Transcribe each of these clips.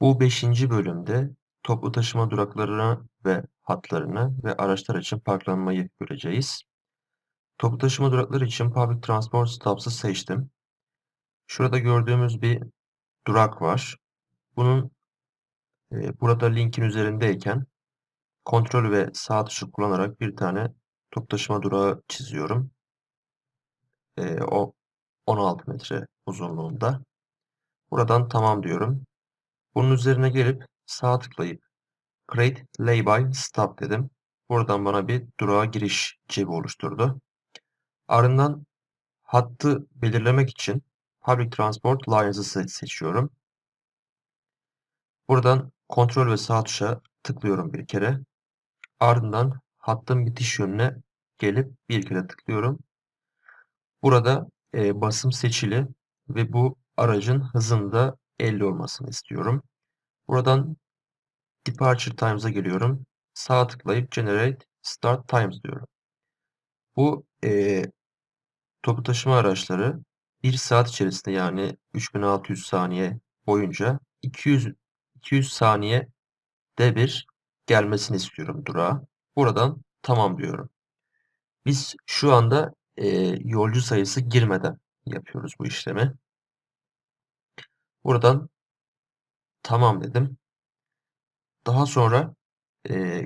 Bu 5. bölümde toplu taşıma duraklarına ve hatlarını ve araçlar için parklanmayı göreceğiz. Toplu taşıma durakları için Public Transport Stops'ı seçtim. Şurada gördüğümüz bir durak var. Bunun e, burada linkin üzerindeyken kontrol ve sağ tuşu kullanarak bir tane toplu taşıma durağı çiziyorum. E, o 16 metre uzunluğunda. Buradan tamam diyorum. Bunun üzerine gelip sağ tıklayıp Create Lay-by Stop dedim. Buradan bana bir durağa giriş cebi oluşturdu. Ardından hattı belirlemek için Public Transport Lines'ı seçiyorum. Buradan kontrol ve sağ tuşa tıklıyorum bir kere. Ardından hattın bitiş yönüne gelip bir kere tıklıyorum. Burada e, basım seçili ve bu aracın hızında 50 olmasını istiyorum. Buradan Departure Times'a geliyorum. Sağ tıklayıp Generate Start Times diyorum. Bu e, toplu taşıma araçları 1 saat içerisinde yani 3600 saniye boyunca 200 200 saniye de bir gelmesini istiyorum durağa. Buradan tamam diyorum. Biz şu anda e, yolcu sayısı girmeden yapıyoruz bu işlemi. Buradan tamam dedim. Daha sonra e,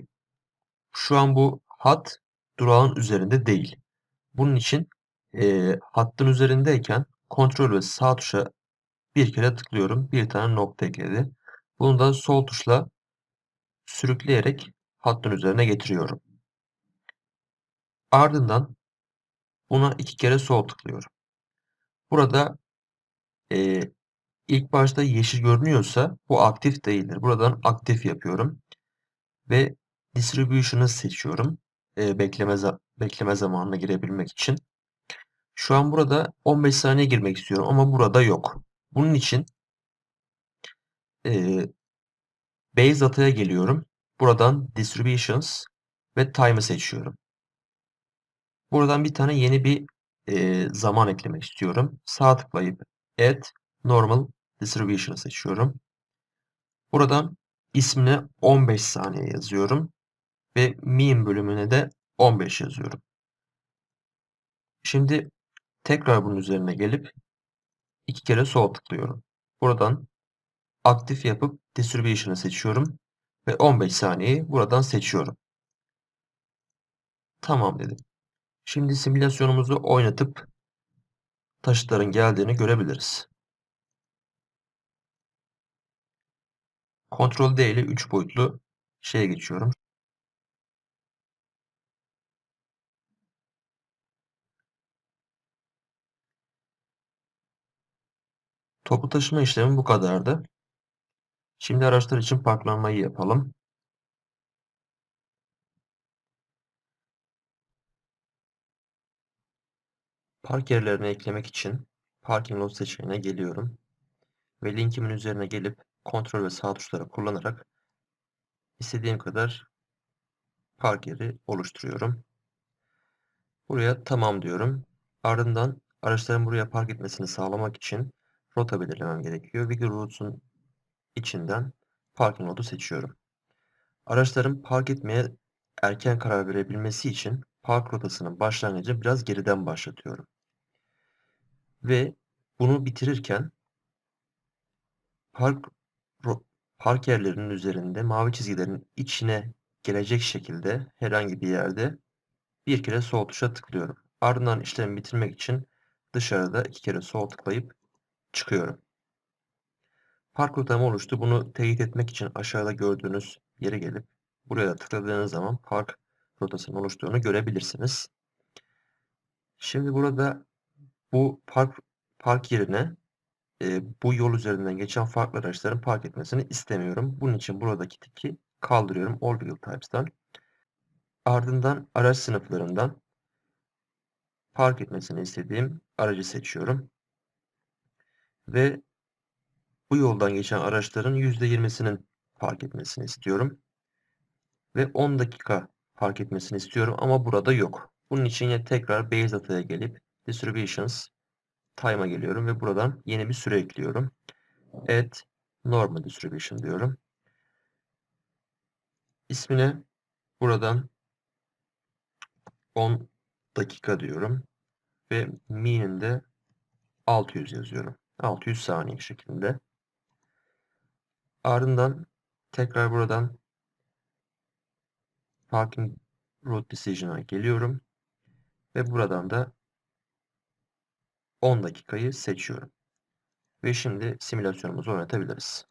şu an bu hat durağın üzerinde değil. Bunun için e, hattın üzerindeyken kontrol ve sağ tuşa bir kere tıklıyorum. Bir tane nokta ekledi. Bunu da sol tuşla sürükleyerek hattın üzerine getiriyorum. Ardından buna iki kere sol tıklıyorum. Burada e, ilk başta yeşil görünüyorsa bu aktif değildir. Buradan aktif yapıyorum. Ve distribution'ı seçiyorum. E, bekleme, bekleme zamanına girebilmek için. Şu an burada 15 saniye girmek istiyorum ama burada yok. Bunun için e, Base Data'ya geliyorum. Buradan Distributions ve Time'ı seçiyorum. Buradan bir tane yeni bir e, zaman eklemek istiyorum. Sağ tıklayıp Add Normal Distribution'ı seçiyorum. Buradan ismine 15 saniye yazıyorum. Ve mean bölümüne de 15 yazıyorum. Şimdi tekrar bunun üzerine gelip iki kere sol tıklıyorum. Buradan aktif yapıp Distribution'ı seçiyorum. Ve 15 saniyeyi buradan seçiyorum. Tamam dedim. Şimdi simülasyonumuzu oynatıp taşıtların geldiğini görebiliriz. Ctrl D ile 3 boyutlu şeye geçiyorum. Toplu taşıma işlemi bu kadardı. Şimdi araçlar için parklanmayı yapalım. Park yerlerini eklemek için Parking Lot seçeneğine geliyorum. Ve linkimin üzerine gelip kontrol ve sağ tuşları kullanarak istediğim kadar park yeri oluşturuyorum. Buraya tamam diyorum. Ardından araçların buraya park etmesini sağlamak için rota belirlemem gerekiyor. Wiggle Route'un içinden Parking Lot'u seçiyorum. Araçların park etmeye erken karar verebilmesi için park rotasının başlangıcı biraz geriden başlatıyorum. Ve bunu bitirirken park park yerlerinin üzerinde mavi çizgilerin içine gelecek şekilde herhangi bir yerde bir kere sol tuşa tıklıyorum. Ardından işlemi bitirmek için dışarıda iki kere sol tıklayıp çıkıyorum. Park rotam oluştu. Bunu teyit etmek için aşağıda gördüğünüz yere gelip buraya da tıkladığınız zaman park rotasının oluştuğunu görebilirsiniz. Şimdi burada bu park park yerine e, bu yol üzerinden geçen farklı araçların park etmesini istemiyorum. Bunun için buradaki tiki kaldırıyorum All Vehicle Types'tan. Ardından araç sınıflarından park etmesini istediğim aracı seçiyorum. Ve bu yoldan geçen araçların %20'sinin park etmesini istiyorum. Ve 10 dakika park etmesini istiyorum ama burada yok. Bunun için yine tekrar Base Data'ya gelip Distributions Time'a geliyorum ve buradan yeni bir süre ekliyorum. Add Normal distribution diyorum. İsmine buradan 10 dakika diyorum. Ve mean'in de 600 yazıyorum. 600 saniye şeklinde. Ardından tekrar buradan Parking Route Decision'a geliyorum. Ve buradan da 10 dakikayı seçiyorum. Ve şimdi simülasyonumuzu oynatabiliriz.